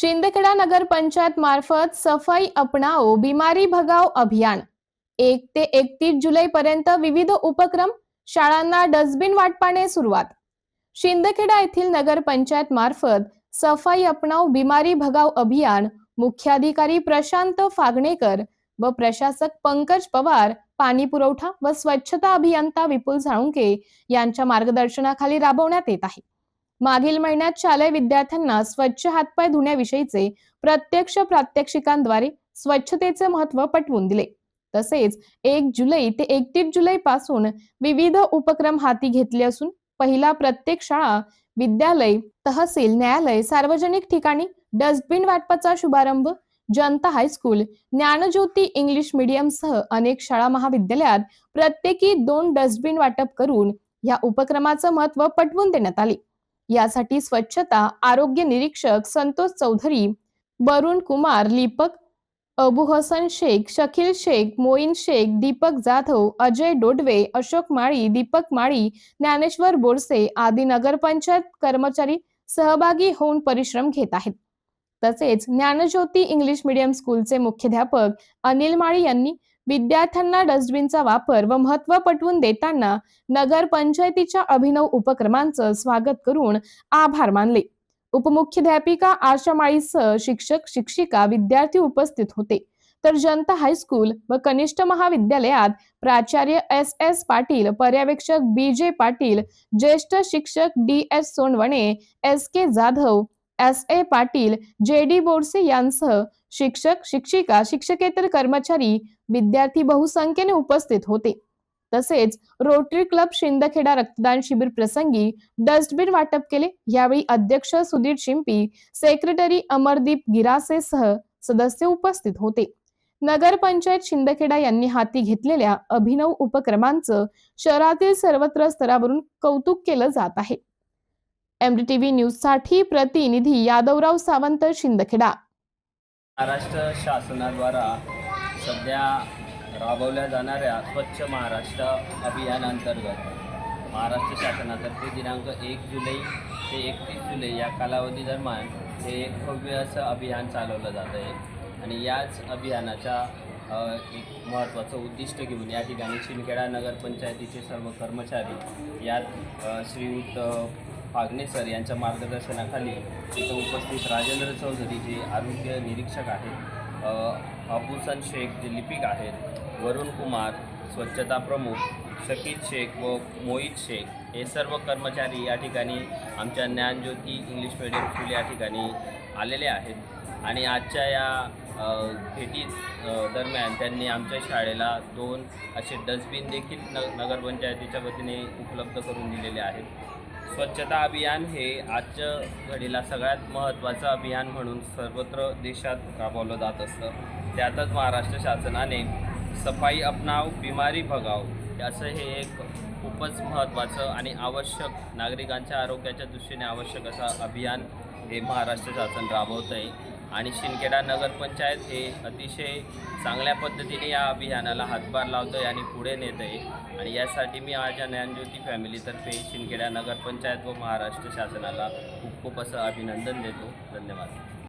शिंदखेडा नगर पंचायत मार्फत सफाई अपनाओ बिमारी भगाव अभियान. एक ते एकतीस जुलै पर्यंत विविध उपक्रम शाळांना डस्टबिन वाटपाने सुरुवात. शिंदखेडा येथील नगर पंचायत मार्फत सफाई अपनाव बिमारी भगाव अभियान मुख्याधिकारी प्रशांत फागणेकर व प्रशासक पंकज पवार पाणी पुरवठा व स्वच्छता अभियंता विपुल साळुंके यांच्या मार्गदर्शनाखाली राबवण्यात येत आहे. मागील महिन्यात शालेय विद्यार्थ्यांना स्वच्छ हातपाय धुण्याविषयीचे प्रत्यक्ष प्रात्यक्षिकांद्वारे स्वच्छतेचे महत्त्व पटवून दिले. तसेच एक जुलै ते एकतीस जुलै पासून विविध उपक्रम हाती घेतले असून पहिला प्रत्येक शाळा विद्यालय तहसील न्यायालय सार्वजनिक ठिकाणी डस्टबिन वाटपाचा शुभारंभ जनता high school Dnyanjyoti English medium सह अनेक शाळा महाविद्यालयात प्रत्येकी दोन डस्टबिन वाटप करून या उपक्रमाचं महत्त्व पटवून देण्यात आले. यासाठी स्वच्छता आरोग्य निरीक्षक संतोष चौधरी वरुण कुमार लिपक अबू हसन शेख शकील शेख मोईन शेख दीपक जाधव अजय डोडवे अशोक माळी दीपक माळी ज्ञानेश्वर बोरसे आदी नगरपंचायत कर्मचारी सहभागी होऊन परिश्रम घेत आहेत. तसेच ज्ञानज्योती इंग्लिश मीडियम स्कूलचे मुख्याध्यापक अनिल माळी यांनी विद्यार्थ्यांना डस्टबिनचा वापर व महत्त्व पटवून देताना नगर पंचायतीच्या अभिनव उपक्रमांचं स्वागत करून आभार मानले. उपमुख्याध्यापिका आशा माळीसह शिक्षक शिक्षिका विद्यार्थी उपस्थित होते. तर जनता हायस्कूल व कनिष्ठ महाविद्यालयात प्राचार्य एस एस पाटील पर्यवेक्षक बी जे पाटील ज्येष्ठ शिक्षक D S Sonawane S K Jadhav S A Patil J D Borse यांसह शिक्षक शिक्षिका शिक्षकेतर कर्मचारी विद्यार्थी बहुसंख्येने उपस्थित होते. तसेच रोटरी क्लब शिंदखेडा रक्तदान शिबिर प्रसंगी डस्टबिन वाटप केले. यावेळी अध्यक्ष सुधीर शिंपी सेक्रेटरी अमरदीप गिरासे सह सदस्य उपस्थित होते. नगर पंचायत शिंदखेडा यांनी हाती घेतलेल्या अभिनव उपक्रमांचं शहरातील सर्वत्र स्तरावरून कौतुक केलं जात आहे. एमडीटीव्ही न्यूजसाठी प्रतिनिधी यादवराव सावंत शिंदखेडा. महाराष्ट्र शासनाद्वारा सध्या राबवल्या जाणाऱ्या स्वच्छ महाराष्ट्र अभियानांतर्गत महाराष्ट्र शासनातर्फे दिनांक एक जुलै ते एकतीस जुलै या कालावधी दरम्यान हे एक भव्य असं अभियान चालवलं जात आहे. आणि याच अभियानाच्या एक महत्त्वाचं उद्दिष्ट घेऊन या ठिकाणी शिंदखेडा नगरपंचायतीचे सर्व कर्मचारी यात श्रीयुत फागणे सर यांच्या मार्गदर्शनाखाली इथं उपस्थित राजेंद्र चौधरी जे आरोग्य निरीक्षक आहेत अबुसन शेख जे लिपिक आहेत वरुण कुमार स्वच्छता प्रमुख शकील शेख व मोहित शेख हे सर्व कर्मचारी या ठिकाणी आमच्या ज्ञानज्योती इंग्लिश मिडियम स्कूल या ठिकाणी आलेले आहेत. आणि आजच्या या भेटी दरम्यान त्यांनी आमच्या शाळेला दोन असे डस्टबिन देखील न नगरपंचायतीच्या वतीने उपलब्ध करून दिलेले आहेत. स्वच्छता अभियान हे आजच्या घडीला सगळ्यात महत्त्वाचं अभियान म्हणून सर्वत्र देशात राबवलं जात असतं. त्यातच महाराष्ट्र शासनाने सफाई अपनाव बिमारी भगाव असं हे एक खूपच महत्त्वाचं आणि आवश्यक नागरिकांच्या आरोग्याच्या दृष्टीने आवश्यक असं अभियान हे महाराष्ट्र शासन राबवतं आहे आणि शिंदखेडा नगरपंचायत हे अतिशय चांगल्या पद्धतीने या अभियानाला हातभार लावतं आहे आणि पुढे नेत आहे आणि यासाठी मी माझ्या ज्ञानज्योती फॅमिलीतर्फे शिंदखेडा नगरपंचायत व महाराष्ट्र शासनाला खूप खूप असं अभिनंदन देतो. धन्यवाद.